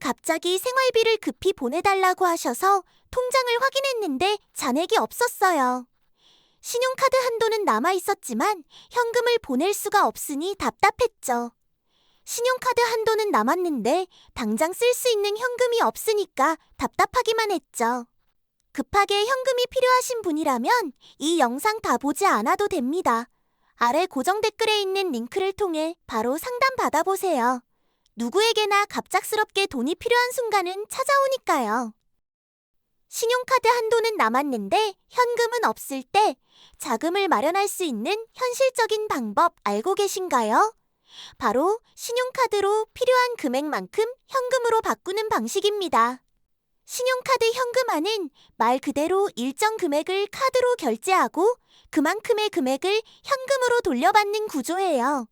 갑자기 생활비를 급히 보내달라고 하셔서 통장을 확인했는데 잔액이 없었어요. 신용카드 한도는 남아 있었지만 현금을 보낼 수가 없으니 답답했죠. 신용카드 한도는 남았는데 당장 쓸 수 있는 현금이 없으니까 답답하기만 했죠. 급하게 현금이 필요하신 분이라면 이 영상 다 보지 않아도 됩니다. 아래 고정 댓글에 있는 링크를 통해 바로 상담 받아보세요. 누구에게나 갑작스럽게 돈이 필요한 순간은 찾아오니까요. 신용카드 한도는 남았는데 현금은 없을 때 자금을 마련할 수 있는 현실적인 방법 알고 계신가요? 바로 신용카드로 필요한 금액만큼 현금으로 바꾸는 방식입니다. 신용카드 현금화는 말 그대로 일정 금액을 카드로 결제하고 그만큼의 금액을 현금으로 돌려받는 구조예요.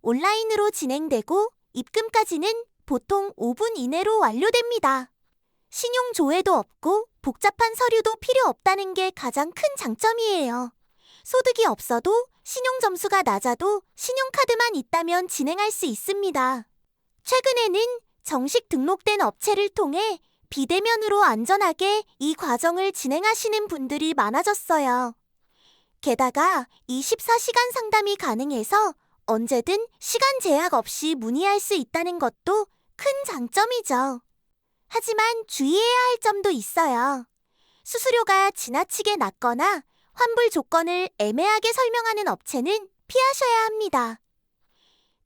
온라인으로 진행되고 입금까지는 보통 5분 이내로 완료됩니다. 신용 조회도 없고 복잡한 서류도 필요 없다는 게 가장 큰 장점이에요. 소득이 없어도 신용 점수가 낮아도 신용카드만 있다면 진행할 수 있습니다. 최근에는 정식 등록된 업체를 통해 비대면으로 안전하게 이 과정을 진행하시는 분들이 많아졌어요. 게다가 24시간 상담이 가능해서 언제든 시간 제약 없이 문의할 수 있다는 것도 큰 장점이죠. 하지만 주의해야 할 점도 있어요. 수수료가 지나치게 낮거나 환불 조건을 애매하게 설명하는 업체는 피하셔야 합니다.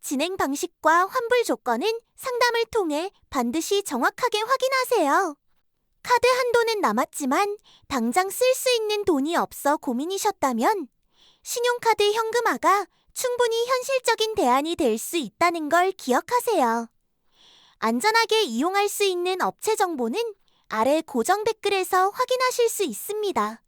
진행 방식과 환불 조건은 상담을 통해 반드시 정확하게 확인하세요. 카드 한도는 남았지만 당장 쓸 수 있는 돈이 없어 고민이셨다면 신용카드 현금화가 충분히 현실적인 대안이 될 수 있다는 걸 기억하세요. 안전하게 이용할 수 있는 업체 정보는 아래 고정 댓글에서 확인하실 수 있습니다.